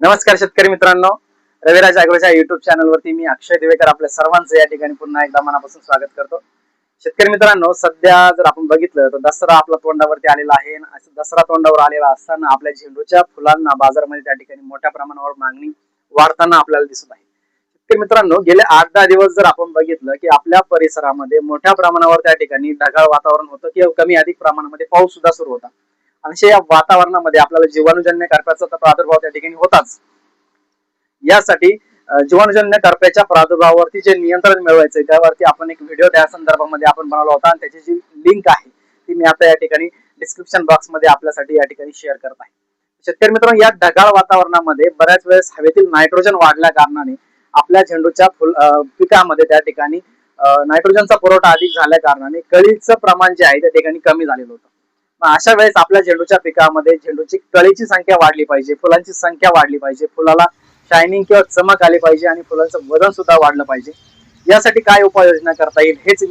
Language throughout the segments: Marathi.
नमस्कार शेतकरी मित्रांनो. रविराज अॅग्रोच्या युट्यूब चॅनलवरती मी अक्षय दिवेकर आपल्या सर्वांचं या ठिकाणी पुन्हा एकदा मनापासून स्वागत करतो. शेतकरी मित्रांनो सध्या जर आपण बघितलं तर दसरा आपला तोंडावरती आलेला आहे. दसरा तोंडावर आलेला असताना आपल्या झेंडूच्या फुलांना बाजारामध्ये त्या ठिकाणी मोठ्या प्रमाणावर मागणी वाढताना आपल्याला दिसत आहे. शेतकरी मित्रांनो गेले आठ दहा दिवस जर आपण बघितलं की आपल्या परिसरामध्ये मोठ्या प्रमाणावर त्या ठिकाणी ढगाळ वातावरण होतं किंवा कमी अधिक प्रमाणामध्ये पाऊस सुद्धा सुरू होता. अशा या वातावरणामध्ये आपल्याला जीवाणूजन्य करप्याचा तर प्रादुर्भाव त्या ठिकाणी होताच. यासाठी जीवाणूजन्य कर्प्याच्या प्रादुर्भावावरती जे नियंत्रण मिळवायचं त्यावरती आपण एक व्हिडिओ त्या संदर्भामध्ये आपण बनवला होता आणि त्याची जी लिंक आहे ती मी आता या ठिकाणी डिस्क्रिप्शन बॉक्समध्ये आपल्यासाठी या ठिकाणी शेअर करत आहे. शेतकरी मित्रांनो या ढगाळ वातावरणामध्ये बऱ्याच वेळेस हवेतील नायट्रोजन वाढल्या कारणाने आपल्या झेंडूच्या फुल पिकामध्ये त्या ठिकाणी नायट्रोजनचा पुरवठा अधिक झाल्या कारणाने कळीचं प्रमाण जे आहे त्या ठिकाणी कमी झालेलं होतं. अशा वेळेस आपल्या झेंडूच्या पिकामध्ये झेंडूची कळीची संख्या वाढली पाहिजे फुलांची संख्या वाढली पाहिजे फुलाला शायनिंग किंवा चमक आली पाहिजे आणि फुलांचं वजन सुद्धा वाढलं पाहिजे. यासाठी काय उपाययोजना करता येईल हेच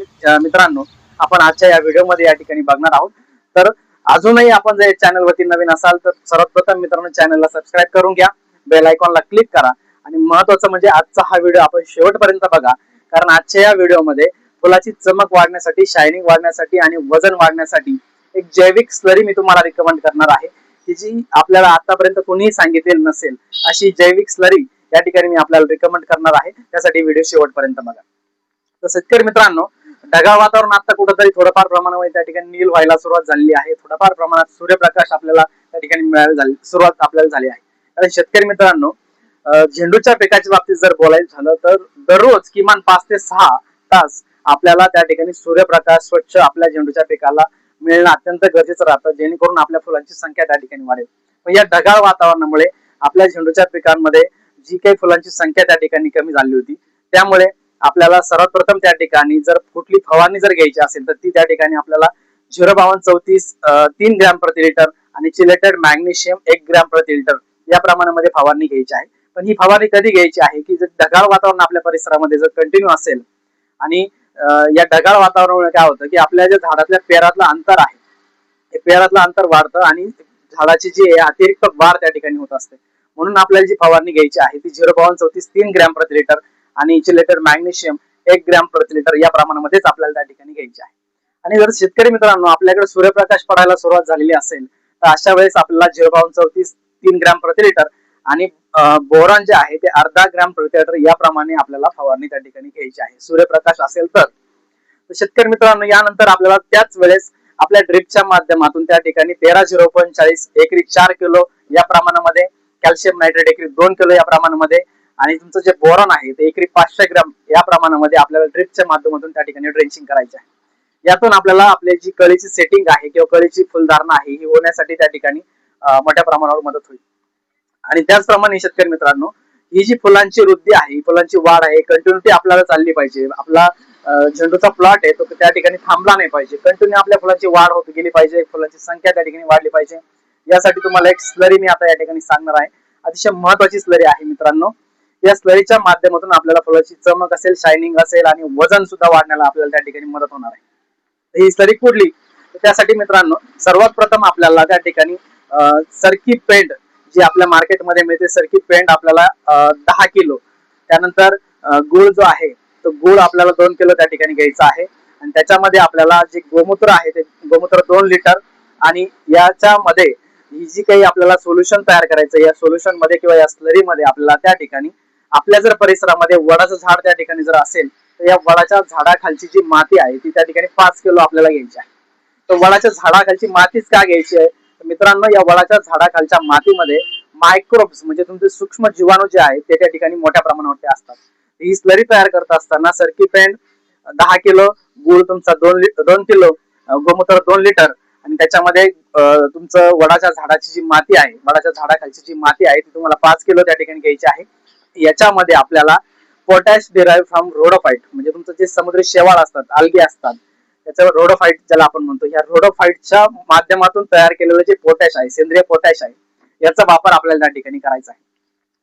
मित्रांनो आपण आजच्या या व्हिडिओमध्ये या ठिकाणी बघणार आहोत. तर अजूनही आपण जर चॅनल वरती नवीन असाल तर सर्वप्रथम मित्रांनो चॅनलला सबस्क्राईब करून घ्या बेल आयकॉनला क्लिक करा आणि महत्वाचं म्हणजे आजचा हा व्हिडिओ आपण शेवटपर्यंत बघा. कारण आजच्या या व्हिडिओमध्ये फुलाची चमक वाढण्यासाठी शायनिंग वाढण्यासाठी आणि वजन वाढण्यासाठी एक जैविक स्लरी मी तुम्हाला रिकमेंड करणार आहे की जी आपल्याला आतापर्यंत कोणीही सांगितलेली नसेल अशी जैविक स्लरी या ठिकाणी मी आपल्याला रिकमेंड करणार आहे. त्यासाठी व्हिडिओ शेवटपर्यंत बघा. तर शेतकरी मित्रांनो ढगाळ वातावरण आता कुठंतरी थोडंफार प्रमाणामध्ये त्या ठिकाणी नील व्हायला सुरुवात झालेली आहे. थोडाफार प्रमाणात सूर्यप्रकाश आपल्याला त्या ठिकाणी मिळायला झाली सुरुवात आपल्याला झाली आहे. कारण शेतकरी मित्रांनो झेंडूच्या पिकाच्या बाबतीत जर बोलायचं झालं तर दररोज किमान पाच ते सहा तास आपल्याला त्या ठिकाणी सूर्यप्रकाश स्वच्छ आपल्या झेंडूच्या पिकाला मिळणं अत्यंत गरजेचं राहतं जेणेकरून आपल्या फुलांची संख्या त्या ठिकाणी वाढेल. पण या ढगाळ वातावरणामुळे आपल्या झेंडूच्या पिकांमध्ये जी काही फुलांची संख्या त्या ठिकाणी कमी झाली होती त्यामुळे आपल्याला सर्वात प्रथम त्या ठिकाणी जर कुठली फवारणी जर घ्यायची असेल तर ती त्या ठिकाणी आपल्याला झिरो बावन्न चौतीस तीन ग्रॅम प्रति लिटर आणि चिलेटेड मॅग्नेशियम एक ग्रॅम प्रति लिटर या प्रमाणामध्ये फवारणी घ्यायची आहे. पण ही फवारणी कधी घ्यायची आहे की जर ढगाळ वातावरण आपल्या परिसरामध्ये जर कंटिन्यू असेल आणि या ढगाळ वातावरणामुळे काय होतं की आपल्या ज्या झाडातल्या पेरातलं अंतर आहे ते पेरातलं अंतर वाढतं आणि झाडाची जी अतिरिक्त वाढ त्या ठिकाणी होत असते. म्हणून आपल्याला जी फवारणी घ्यायची आहे ती झिरो पॉईंट चौतीस तीन ग्रॅम प्रति लिटर आणि इचिलेटर मॅग्नेशियम एक ग्रॅम प्रति लिटर या प्रमाणामध्येच आपल्याला त्या ठिकाणी घ्यायची आहे. आणि जर शेतकरी मित्रांनो आपल्याकडे सूर्यप्रकाश पडायला सुरुवात झालेली असेल तर अशा वेळेस आपल्याला झिरो पॉईंट चौतीस तीन ग्रॅम प्रति लिटर आणि बोरॉन जे आहे ते अर्धा ग्रॅम प्रति याप्रमाणे आपल्याला फवारणी त्या ठिकाणी घ्यायची आहे. सूर्यप्रकाश असेल तर. शेतकरी मित्रांनो यानंतर आपल्याला त्याच वेळेस आपल्या ड्रिपच्या माध्यमातून त्या ठिकाणी तेरा झिरो चाळीस एकरी चार किलो या प्रमाणामध्ये कॅल्शियम नायट्रेट एकरी दोन किलो या प्रमाणामध्ये आणि तुमचं जे बोरॉन आहे ते एकरी पाचशे ग्रॅम या प्रमाणामध्ये आपल्याला ड्रिपच्या माध्यमातून त्या ठिकाणी ड्रेंचिंग करायचे आहे. यातून आपल्याला आपली जी कळीची सेटिंग आहे किंवा कळीची फुलधारणा आहे ही होण्यासाठी त्या ठिकाणी मोठ्या प्रमाणावर मदत होईल. आणि त्याचप्रमाणे शेतकरी मित्रांनो ही जी फुलांची वृद्धी आहे फुलांची वाढ आहे कंटिन्युटी आपल्याला चालली पाहिजे. आपला झेंडूचा प्लॉट आहे तो त्या ठिकाणी थांबला नाही पाहिजे. कंटिन्यू आपल्या फुलांची वाढ होत गेली पाहिजे फुलांची संख्या त्या ठिकाणी वाढली पाहिजे. यासाठी तुम्हाला एक स्लरी मी आता या ठिकाणी सांगणार आहे. अतिशय महत्वाची स्लरी आहे मित्रांनो. या स्लरीच्या माध्यमातून आपल्याला फुलाची चमक असेल शायनिंग असेल आणि वजन सुद्धा वाढण्याला आपल्याला त्या ठिकाणी मदत होणार आहे. ही स्लरी कुठली? तर त्यासाठी मित्रांनो सर्वात प्रथम आपल्याला त्या ठिकाणी सरकी पेंट जी आपल्या मार्केटमध्ये मिळते सरकी पेंट आपल्याला दहा किलो. त्यानंतर गुळ जो आहे तो गुळ आपल्याला दोन किलो त्या ठिकाणी घ्यायचा आहे. आणि त्याच्यामध्ये आपल्याला जे गोमूत्र आहे ते गोमूत्र दोन लिटर आणि याच्यामध्ये ही जी काही आपल्याला सोल्युशन तयार करायचं या सोल्युशनमध्ये किंवा या स्लरी मध्ये आपल्याला त्या ठिकाणी आपल्या जर परिसरामध्ये वडाचं झाड त्या ठिकाणी जर असेल तर या वडाच्या झाडाखालची जी माती आहे ती त्या ठिकाणी पाच किलो आपल्याला घ्यायची आहे. तर वडाच्या झाडाखालची मातीच का घ्यायची आहे? मित्रांनो या वडाच्या झाडाखालच्या मातीमध्ये मायक्रोब्स म्हणजे तुमचे सूक्ष्म जीवाणू जे आहेत ते त्या ठिकाणी मोठ्या प्रमाणावरती असतात. ही स्लरी तयार करत असताना सरकी पेंट दहा किलो गुळ तुमचा दोन दोन किलो गोमूत्र दोन लिटर आणि त्याच्यामध्ये तुमचं वडाच्या झाडाची जी माती आहे वडाच्या झाडाखालची जी माती आहे ती तुम्हाला पाच किलो त्या ठिकाणी घ्यायची आहे. याच्यामध्ये आपल्याला पोटॅश डिराईव्ह फ्रॉम रोडोफाईट म्हणजे तुमचं जे समुद्री शेवाळ असतात algae असतात त्याच्यावर रोडोफाईट ज्याला आपण म्हणतो या रोडोफाईटच्या माध्यमातून तयार केलेलं जे पोटॅश आहे सेंद्रिय पोटॅश आहे याचा वापर आपल्याला त्या ठिकाणी करायचा आहे.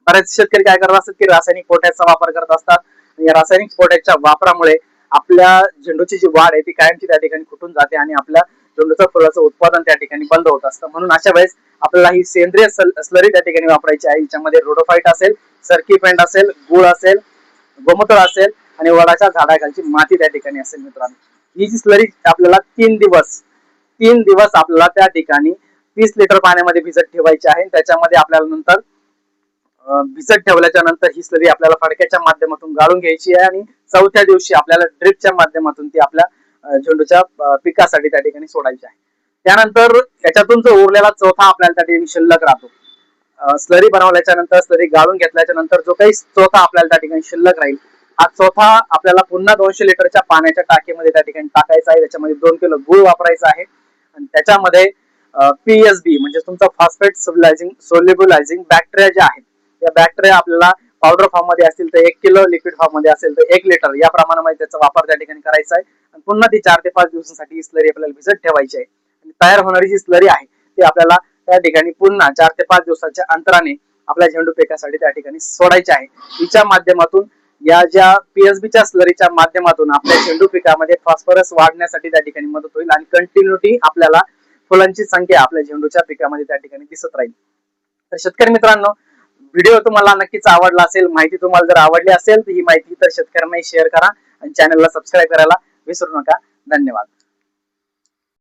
बरेच शेतकरी काय करत असतात की रासायनिक पोटॅशचा वापर करत असतात. या रासायनिक पोटॅशच्या वापरामुळे आपल्या झेंडूची जी वाढ आहे ती कायमची त्या ठिकाणी खुटून जाते आणि आपल्या झेंडूचं फुलाचं उत्पादन त्या ठिकाणी बंद होत असतं. म्हणून अशा वेळेस आपल्याला ही सेंद्रिय स्लरी त्या ठिकाणी वापरायची आहे. याच्यामध्ये रोडोफाईट असेल सरकी पेंट असेल गुळ असेल गोमूत्र असेल आणि वडाच्या झाडाखालची माती त्या ठिकाणी असेल मित्रांनो. ही जी स्लरी आपल्याला तीन दिवस तीन दिवस आपल्याला त्या ठिकाणी तीस लिटर पाण्यामध्ये भिजत ठेवायची आहे. त्याच्यामध्ये आपल्याला नंतर भिजत ठेवल्याच्या नंतर ही स्लरी आपल्याला फडक्याच्या माध्यमातून गाळून घ्यायची आहे आणि चौथ्या दिवशी आपल्याला ड्रिपच्या माध्यमातून ती आपल्या झेंडूच्या पिकासाठी त्या ठिकाणी सोडायची आहे. त्यानंतर त्याच्यातून जो उरलेला चौथा आपल्याला त्या ठिकाणी शिल्लक राहतो. स्लरी बनवल्याच्या नंतर स्लरी गाळून घेतल्याच्या नंतर जो काही चौथा आपल्याला त्या ठिकाणी शिल्लक राहील हा चौथा आपल्याला पुन्हा दोनशे लिटरच्या पाण्याच्या टाकीमध्ये त्या ठिकाणी टाकायचा आहे. त्याच्यामध्ये दोन किलो गुळ वापरायचा आहे. आणि त्याच्यामध्ये पीएसबी म्हणजे तुमचा फॉस्फेट सोलायझिंग सोल्युबलायझिंग बॅक्टेरिया ज्या आहेत या बॅक्टेरिया आपल्याला पावडर फॉर्ममध्ये असतील तर एक किलो लिक्विड फॉर्ममध्ये असेल तर एक लिटर या प्रमाणामध्ये त्याचा वापर त्या ठिकाणी करायचा आहे. आणि पुन्हा ती चार ते पाच दिवसांसाठी ही स्लरी आपल्याला भिजत ठेवायची आहे. आणि तयार होणारी जी स्लरी आहे ती आपल्याला त्या ठिकाणी पुन्हा चार ते पाच दिवसाच्या अंतराने आपल्या झेंडू पिकासाठी त्या ठिकाणी सोडायची आहे. हिच्या माध्यमातून या ज्या पीएसबीच्या स्लरीच्या माध्यमातून आपल्या झेंडू पिकामध्ये फॉस्फरस वाढण्यासाठी त्या ठिकाणी मदत होईल आणि कंटिन्युटी आपल्याला फुलांची संख्या आपल्या झेंडूच्या पिकामध्ये त्या ठिकाणी दिसत राहील. तर शेतकरी मित्रांनो व्हिडिओ तुम्हाला नक्कीच आवडला असेल माहिती तुम्हाला जर आवडली असेल तर ही माहिती तर शेतकऱ्यांनाही शेअर करा आणि चॅनलला सबस्क्राईब करायला विसरू नका. धन्यवाद.